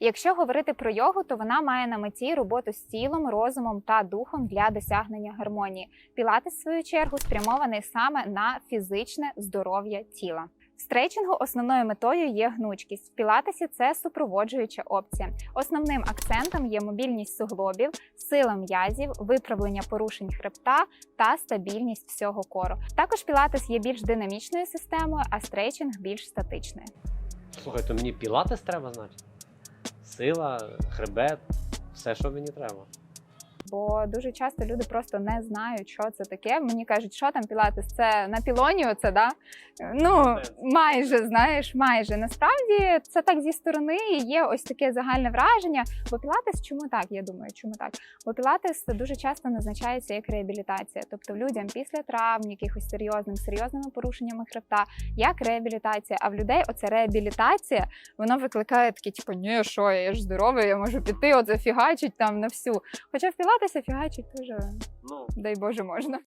Якщо говорити про йогу, то вона має на меті роботу з тілом, розумом та духом для досягнення гармонії. Пілатес, в свою чергу, спрямований саме на фізичне здоров'я тіла. В стретчингу основною метою є гнучкість. В пілатесі це супроводжуюча опція. Основним акцентом є мобільність суглобів, сила м'язів, виправлення порушень хребта та стабільність всього кору. Також пілатес є більш динамічною системою, а стретчинг більш статичною. Слухай, то мені пілатес треба знати? Сила, хребет, все, що мені треба. Бо дуже часто люди просто не знають, що це таке. Мені кажуть, що там пілатес, це на пілоні, оце, да? Ну, майже, знаєш, майже. Насправді це так зі сторони є ось таке загальне враження. Бо пілатес, чому так? Я думаю, чому так? Бо пілатес дуже часто назначається як реабілітація, тобто людям після травм, якихось серйозним, серйозними порушеннями хребта, як реабілітація. А в людей оце реабілітація, воно викликає такі, типу, ні, що я ж здоровий, я можу піти, оце фігачить там на всю. Хоча в пілатесі фігачить дуже, Ну, дай Боже, можна.